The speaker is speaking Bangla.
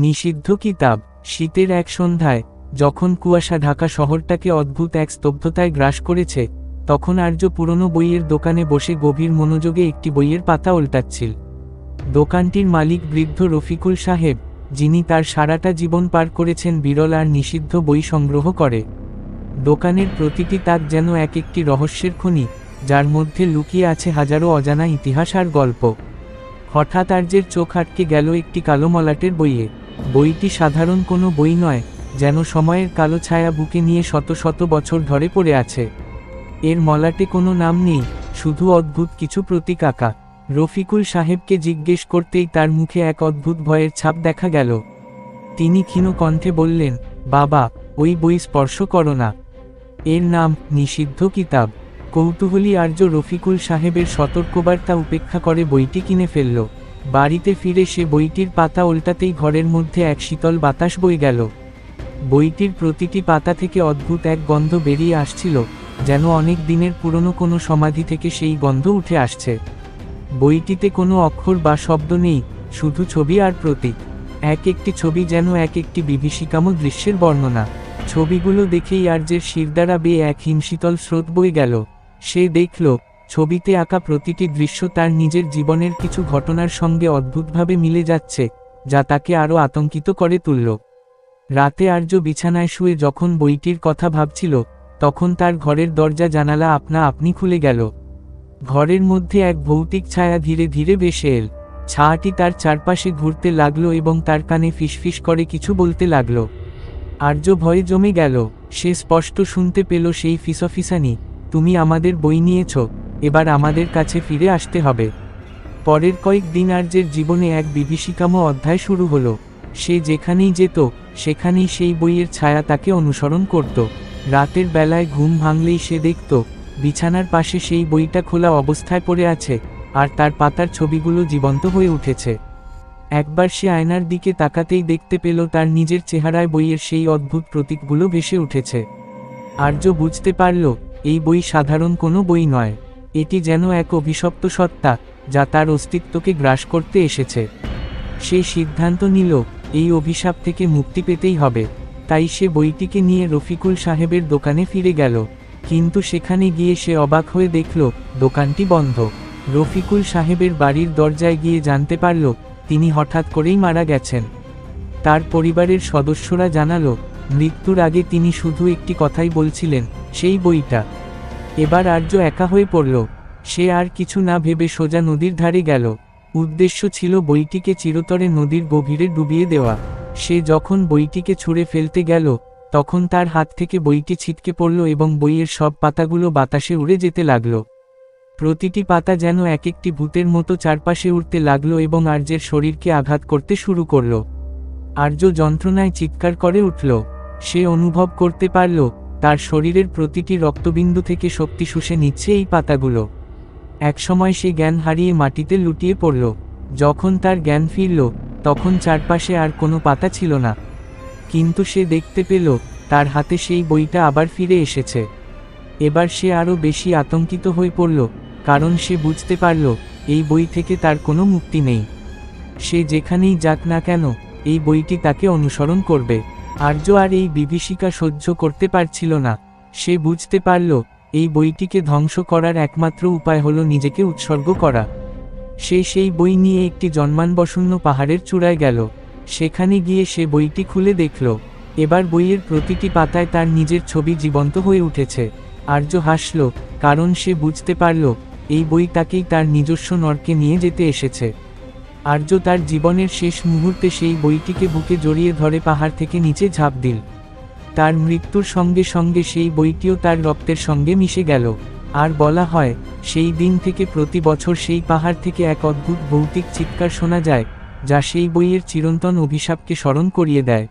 নিষিদ্ধ কিতাব, শীতের এক সন্ধ্যায়, যখন কুয়াশা ঢাকা শহরটাকে অদ্ভুত এক স্তব্ধতায় গ্রাস করেছে, তখন আর্য পুরনো বইয়ের দোকানে বসে গভীর মনোযোগে একটি বইয়ের পাতা উল্টাচ্ছিল। দোকানটির মালিক বৃদ্ধ রফিকুল সাহেব, যিনি তার সারাটা জীবন পার করেছেন বিরল আর নিষিদ্ধ বই সংগ্রহ করে। দোকানের প্রতিটি তাক যেন এক একটি রহস্যের খনি, যার মধ্যে লুকিয়ে আছে হাজারো অজানা ইতিহাস আর গল্প। হঠাৎ আর্যের চোখ আটকে গেল একটি কালো মলাটের বইয়ে। বইটি সাধারণ কোনো বই নয়, যেন সময়ের কালো ছায়া বুকে নিয়ে শত শত বছর ধরে পড়ে আছে। এর মলাটে কোনো নাম নেই, শুধু অদ্ভুত কিছু প্রতীক আঁকা। রফিকুল সাহেবকে জিজ্ঞেস করতেই তার মুখে এক অদ্ভুত ভয়ের ছাপ দেখা গেল। তিনি ক্ষীণ কণ্ঠে বললেন, বাবা, ওই বই স্পর্শ করো না। এর নাম, নিষিদ্ধ কিতাব। কৌতূহলী আর্য রফিকুল সাহেবের সতর্কবার্তা উপেক্ষা করে বইটি কিনে ফেলল। বাড়িতে ফিরে সে বইটির পাতা উল্টাতেই ঘরের মধ্যে এক শীতল বাতাস বই গেল। বইটির প্রতিটি পাতা থেকে অদ্ভুত এক গন্ধ বেরিয়ে আসছিল, যেন অনেক দিনের পুরনো কোনো সমাধি থেকে সেই গন্ধ উঠে আসছে। বইটিতে কোনো অক্ষর বা শব্দ নেই, শুধু ছবি আর প্রতীক। এক একটি ছবি যেন এক একটি বিভীষিকাম দৃশ্যের বর্ণনা। ছবিগুলো দেখেই আর্যের শিরদারা বেয়ে এক হিমশীতল স্রোত বই গেল। সে দেখল ছবিতে আঁকা প্রতিটি দৃশ্য তার নিজের জীবনের কিছু ঘটনার সঙ্গে অদ্ভুতভাবে মিলে যাচ্ছে, যা তাকে আরও আতঙ্কিত করে তুলল। রাতে আর্য বিছানায় শুয়ে যখন বইটির কথা ভাবছিল, তখন তার ঘরের দরজা জানালা আপনা আপনি খুলে গেল। ঘরের মধ্যে এক ভৌতিক ছায়া ধীরে ধীরে ভেসে এল। ছায়াটি তার চারপাশে ঘুরতে লাগল এবং তার কানে ফিসফিস করে কিছু বলতে লাগল। আর্য ভয়ে জমে গেল, সে স্পষ্ট শুনতে পেল সেই ফিসফিসানি, তুমি আমাদের বই নিয়েছ এবার আমাদের কাছে ফিরে আসতে হবে। পরের কয়েক দিন আর্যের জীবনে এক বিভীষিকাম অধ্যায় শুরু হলো। সে যেখানেই যেত, সেখানেই সেই বইয়ের ছায়া তাকে অনুসরণ করত। রাতের বেলায় ঘুম ভাঙলেই সে দেখত, বিছানার পাশে সেই বইটা খোলা অবস্থায় পড়ে আছে, আর তার পাতার ছবিগুলো জীবন্ত হয়ে উঠেছে। একবার সে আয়নার দিকে তাকাতেই দেখতে পেল তার নিজের চেহারায় বইয়ের সেই অদ্ভুত প্রতীকগুলো ভেসে উঠেছে। আর্য বুঝতে পারল, এই বই সাধারণ কোনো বই নয়। এটি যেন এক অভিশপ্ত সত্তা, যা তার অস্তিত্বকে গ্রাস করতে এসেছে। সে সিদ্ধান্ত নিল, এই অভিশাপ থেকে মুক্তি পেতেই হবে। তাই সে বইটিকে নিয়ে রফিকুল সাহেবের দোকানে ফিরে গেল। কিন্তু সেখানে গিয়ে সে অবাক হয়ে দেখল, দোকানটি বন্ধ। রফিকুল সাহেবের বাড়ির দরজায় গিয়ে জানতে পারল, তিনি হঠাৎ করেই মারা গেছেন। তার পরিবারের সদস্যরা জানালো, মৃত্যুর আগে তিনি শুধু একটি কথাই বলছিলেন, সেই বইটা। এবার আর্য একা হয়ে পড়ল। সে আর কিছু না ভেবে সোজা নদীর ধারে গেল। উদ্দেশ্য ছিল বইটিকে চিরতরে নদীর গভীরে ডুবিয়ে দেওয়া। সে যখন বইটিকে ছুঁড়ে ফেলতে গেল, তখন তার হাত থেকে বইটি ছিটকে পড়ল এবং বইয়ের সব পাতাগুলো বাতাসে উড়ে যেতে লাগল। প্রতিটি পাতা যেন এক একটি ভূতের মতো চারপাশে উঠতে লাগল এবং আর্যের শরীরকে আঘাত করতে শুরু করল। আর্য যন্ত্রণায় চিৎকার করে উঠল। সে অনুভব করতে পারল তার শরীরের প্রতিটি রক্তবিন্দু থেকে শক্তি শুষে নিচ্ছে এই পাতাগুলো। একসময় সে জ্ঞান হারিয়ে মাটিতে লুটিয়ে পড়ল। যখন তার জ্ঞান ফিরল, তখন চারপাশে আর কোনো পাতা ছিল না। কিন্তু সে দেখতে পেল, তার হাতে সেই বইটা আবার ফিরে এসেছে। এবার সে আরও বেশি আতঙ্কিত হয়ে পড়ল, কারণ সে বুঝতে পারল, এই বই থেকে তার কোনো মুক্তি নেই। সে যেখানেই যাক না কেন, এই বইটি তাকে অনুসরণ করবে। আর্য আর এই বিভীষিকা সহ্য করতে পারছিল না। সে বুঝতে পারল, এই বইটিকে ধ্বংস করার একমাত্র উপায় হলো নিজেকে উৎসর্গ করা। সে সেই বই নিয়ে একটি জন্মানবসন্ন পাহাড়ের চূড়ায় গেল। সেখানে গিয়ে সে বইটি খুলে দেখল। এবার বইয়ের প্রতিটি পাতায় তার নিজের ছবি জীবন্ত হয়ে উঠেছে। আর্য হাসল, কারণ সে বুঝতে পারল, এই বই তাকেই তার নিজস্ব নরকে নিয়ে যেতে এসেছে। আর্য তার জীবনের শেষ মুহূর্তে সেই বইটিকে বুকে জড়িয়ে ধরে পাহাড় থেকে নিচে ঝাঁপ দিল। তার মৃত্যুর সঙ্গে সঙ্গে সেই বইটিও তার রক্তের সঙ্গে মিশে গেল। আর বলা হয়, সেই দিন থেকে প্রতি বছর সেই পাহাড় থেকে এক অদ্ভুত ভৌতিক চিৎকার শোনা যায়, যা সেই বইয়ের চিরন্তন অভিশাপকে স্মরণ করিয়ে দেয়।